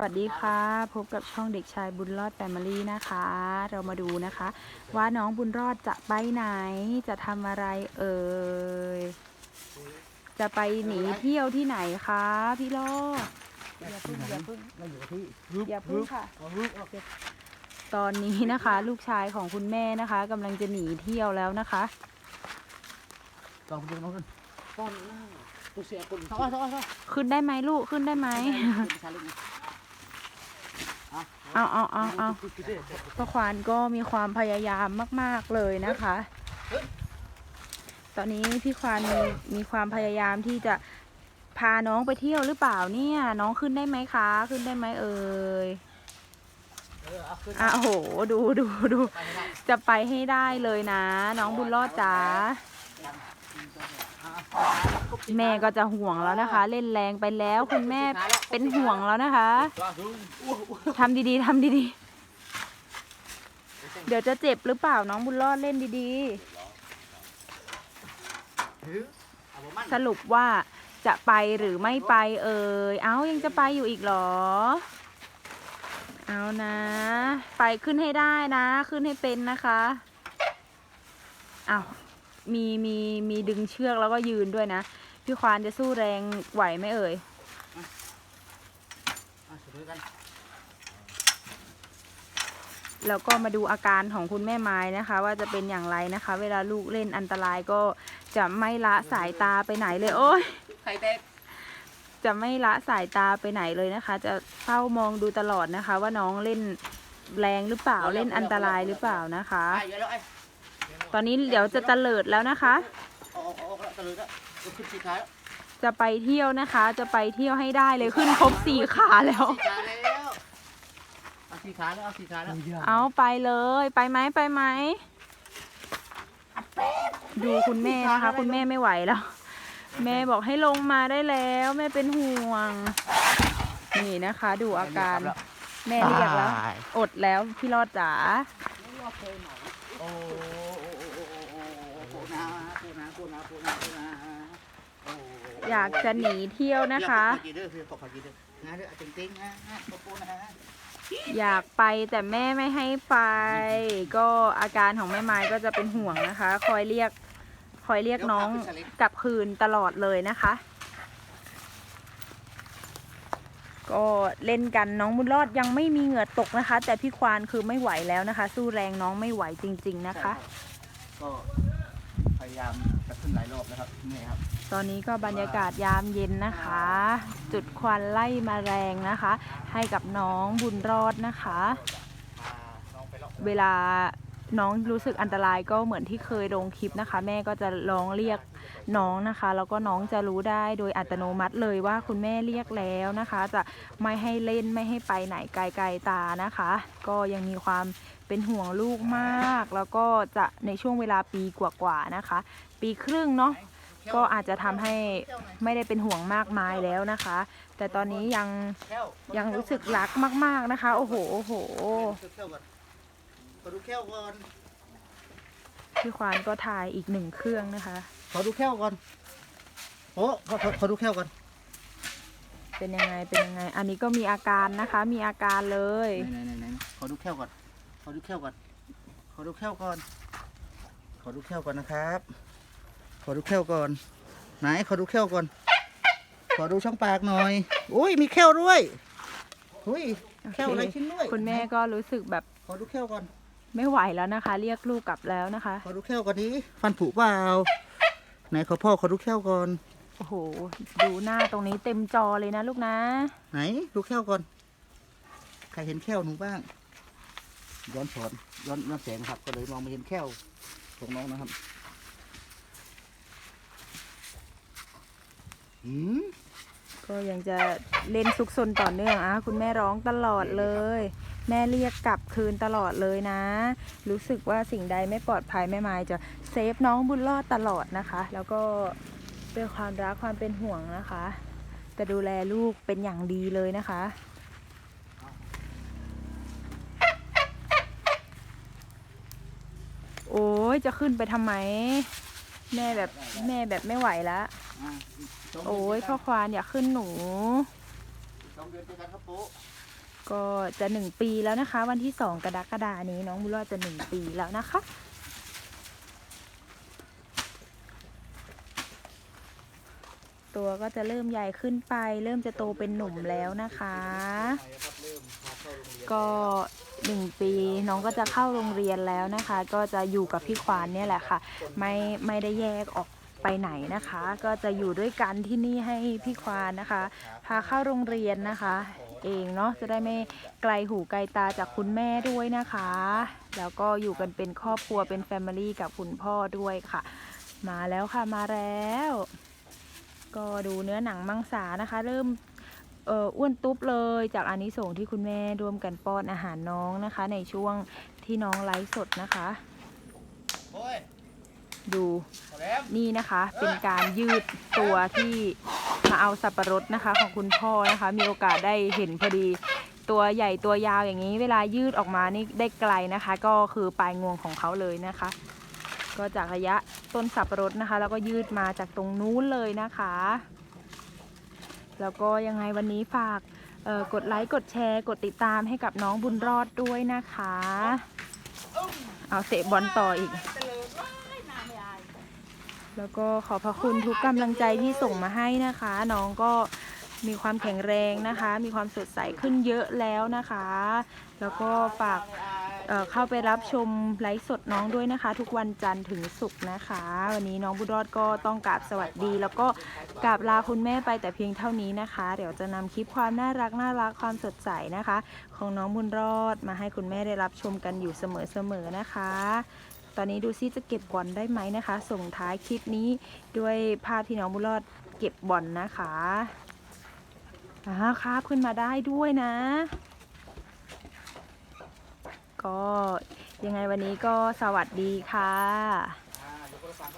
สวัสดีค่ะ พบกับช่องเด็กชายบุญรอดแฟมิลี่นะคะ เรามาดูนะคะ ว่าน้องบุญรอดจะไปไหน จะทำอะไรเอ่ย จะไปหนีเที่ยวที่ไหนคะพี่รอดอย่าพึ่งอย่าพึ่งไม่อยู่กับที่อย่าพึ่งค่ะเอาฮึบเอาเก็บตอนนี้นะคะ ลูกชายของคุณแม่นะคะกำลังจะหนีเที่ยวแล้วนะคะลองดูน้องขึ้นป้อนหน้าตัวเสียคนท้อท้อท้อขึ้นได้ไหมลูกขึ้นได้ไหม เอาเอาเอาเอาพ่อควานก็มีความพยายามมาก ๆเลยนะคะ ตอนนี้พี่ควานมีมีความพยายามที่จะพาน้องไปเที่ยวหรือเปล่าเนี่ย น้องขึ้นได้ไหมคะ ขึ้นได้ไหมเอ่ยเอาขึ้นอะโอ้โหดูดูดูจะไปให้ได้เลยนะ น้องบุญรอดจ๋า แม่ก็จะห่วงแล้วนะคะ เล่นแรงไปแล้วคุณแม่เป็นห่วงแล้วนะคะทำดีๆทำดีๆ เดี๋ยวจะเจ็บหรือเปล่าน้องบุญรอดเล่นดีๆ สรุปว่าจะไปหรือไม่ไปเอ่ยเอ้ายังจะไปอยู่อีกเหรอ เอานะ ไปขึ้นให้ได้นะ ขึ้นให้เป็นนะคะอ้าว มีมีมีดึงเชือกแล้วก็ยืนด้วยนะ พี่ควานจะสู้แรงไหวไหมเอ่ยแล้วก็มาดูอาการของคุณแม่ไม้นะคะ ว่าจะเป็นอย่างไรนะคะ เวลาลูกเล่นอันตรายก็จะไม่ละสายตาไปไหนเลย โอ้ยไข่แตกจะไม่ละสายตาไปไหนเลยนะคะ จะเฝ้ามองดูตลอดนะคะ ว่าน้องเล่นแรงหรือเปล่าเล่นอันตรายหรือเปล่านะคะ ตอนนี้เดี๋ยวจะเตลิดแล้วนะคะ ออกออกแล้วตะลึงแล้วขึ้นสีขาแล้วจะไปเที่ยวนะคะ จะไปเที่ยวให้ได้เลยขึ้นครบสี่ขาแล้ว สีขาแล้วเอาสีขาแล้วเอาสีขาแล้วเอาไปเลยไปไหมไปไหมดูคุณแม่นะคะ คุณแม่ไม่ไหวแล้ว แม่บอกให้ลงมาได้แล้ว แม่เป็นห่วง นี่นะคะ ดูอาการ แม่เรียกแล้ว อดแล้วพี่รอดจ๋าโอ้โอ้โอ้โอ้โอ้โอ้โอ้นาโอ้นาโอ้นาโอ้นาโอ้นาโอ้อยากจะหนีเที่ยวนะคะเดี๋ยวขอกินเด้อคือขอขอกินเด้อนะเด้อจริงจริงๆนะฮะโอ้โหนะฮะอยากไปแต่แม่ไม่ให้ไป ก็อาการของแม่ไม้ก็จะเป็นห่วงนะคะ คอยเรียก คอยเรียกน้องกลับคืนตลอดเลยนะคะ ก็เล่นกันน้องบุญรอดยังไม่มีเหงื่อตกนะคะ แต่พี่ควานคือไม่ไหวแล้วนะคะ สู้แรงน้องไม่ไหวจริง ๆนะคะ ก็พยายาม จะขึ้นหลายรอบแล้วครับนี่ครับ ตอนนี้ก็บรรยากาศยามเย็นนะคะ จุดควันไล่มาแรงนะคะ ให้กับน้องบุญรอดนะคะ เวลาน้องรู้สึกอันตรายก็เหมือนที่เคยลงคลิปนะคะ แม่ก็จะร้องเรียกน้องนะคะ แล้วก็น้องจะรู้ได้โดยอัตโนมัติเลยว่าคุณแม่เรียกแล้วนะคะ จะไม่ให้เล่นไม่ให้ไปไหนไกลๆตานะคะ ก็ยังมีความ เป็นห่วงลูกมาก แล้วก็จะในช่วงเวลาปีกว่าๆนะคะ ปีครึ่งเนาะก็อาจจะทำให้ไม่ได้เป็นห่วงมากมายแล้วนะคะ แต่ตอนนี้ยังแค่วยังรู้สึกรักมาก ๆนะคะ โอ้โหโอ้โหแค่วก่อนขอดูแค่วก่อนพี่ควานก็ถ่ายอีกหนึ่งเครื่องนะคะ ขอดูแค่วก่อนโอ้ขอขอขอดูแค่วก่อนเป็นยังไงเป็นยังไง อันนี้ก็มีอาการนะคะ มีอาการเลยไหนไหนไหนไหนขอดูแค่วก่อนข อดูแค่วก่อน ขอดูแค่วก่อน ขอดูแค่วก่อนนะครับ ขอดูแค่วก่อน ไหนขอดูแค่วก่อน ขอดูช่องปากหน่อย อุ้ยมีแค่วด้วยอุ้ยแค่วอะไรชิ้นด้วยคุณแม่ก็รู้สึกแบบขอดูแค่วก่อน ไม่ไหวแล้วนะคะ เรียกลูกกลับแล้วนะคะ ขอดูแค่วก่อนดิฟันผุเปล่า ไหนขอพ่อขอดูแค่วก่อน โอ้โห ดูหน้าตรงนี้เต็มจอเลยนะลูกนะ ไหนดูแค่วก่อน ใครเห็นแค่วหนูบ้าง ย้อนสอนย้อนย้อนแสงครับก็เลยมองไม่เห็นแค่วของน้องนะครับหืมก็ยังจะเล่นซุกซนต่อเนื่องอะคุณแม่ร้องตลอดเลย แม่เรียกกลับคืนตลอดเลยนะ รู้สึกว่าสิ่งใดไม่ปลอดภัยแม่ไม้จะเซฟน้องบุญรอดตลอดนะคะ แล้วก็ด้วยความรักความเป็นห่วงนะคะ จะดูแลลูกเป็นอย่างดีเลยนะคะ โอ้ ยจะขึ้นไปทำไม แม่แบบแม่แบบไม่ไหวแล้วอะสงเดืนโอ้ยเจพ่อควานอยากขึ้นหนู สองเดือนเจอกันครับปุ๊ก็จะหนึ่งปีแล้วนะคะ วันที่สองกรกฎานี้น้องบุญรอดจะหนึ่งปีแล้วนะคะ ตัวก็จะเริ่มใหญ่ขึ้นไป เริ่มจะโตเป็นหนุ่มแล้วนะคะก็ หนึ่งปี น้องก็จะเข้าโรงเรียนแล้วนะคะ ก็จะอยู่กับพี่ควานเนี่ยแหละค่ะ ไม่ไม่ได้แยกออกไปไหนนะคะ ก็จะอยู่ด้วยกันที่นี่ให้พี่ควานนะคะ พาเข้าโรงเรียนนะคะ เองเนาะจะได้ไม่ไกลหูไกลตาจากคุณแม่ด้วยนะคะ แล้วก็อยู่กันเป็นครอบครัวเป็นแฟมิลี่กับคุณพ่อด้วยค่ะ มาแล้วค่ะมาแล้ว ก็ดูเนื้อหนังมังสานะคะ เริ่ม อ่ออ้วนตุ๊บเลยจากอานิสงส์ที่คุณแม่ร่วมกันป้อนอาหารน้องนะคะ ในช่วงที่น้องไลฟ์สดนะคะโอ้ยดูพอแล้วนี่นะคะ เป็นการยืดตัวที่มาเอาสับปะรดนะคะ ของคุณพ่อนะคะ มีโอกาสได้เห็นพอดีตัวใหญ่ตัวยาวอย่างนี้ เวลายืดออกมานี่ได้ไกลนะคะ ก็คือปลายงวงของเขาเลยนะคะ ก็จากระยะต้นสับปะรดนะคะ แล้วก็ยืดมาจากตรงนู้นเลยนะคะ แล้วก็ยังไงวันนี้ฝากกดไลค์กดแชร์กดติดตามให้กับน้องบุญรอดด้วยนะคะ เอาเตะบอลต่ออีก แล้วก็ขอบพระคุณทุกกำลังใจที่ส่งมาให้นะคะ น้องก็มีความแข็งแรงนะคะ มีความสดใสขึ้นเยอะแล้วนะคะ แล้วก็ฝาก เข้าไปรับชมไลฟ์สดน้องด้วยนะคะ ทุกวันจันทร์ถึงศุกร์นะคะ วันนี้น้องบุญรอดก็ต้องกราบสวัสดี แล้วก็กราบลาคุณแม่ไปแต่เพียงเท่านี้นะคะ เดี๋ยวจะนำคลิปความน่ารักน่ารักความสดใสนะคะ ของน้องบุญรอดมาให้คุณแม่ได้รับชมกันอยู่เสมอๆนะคะ ตอนนี้ดูซิจะเก็บบอลได้ไหมนะคะ ส่งท้ายคลิปนี้ด้วยภาพที่น้องบุญรอดเก็บบอลนะคะอ่าครับขึ้นมาได้ด้วยนะ ก็ยังไงวันนี้ก็สวัสดีค่ะ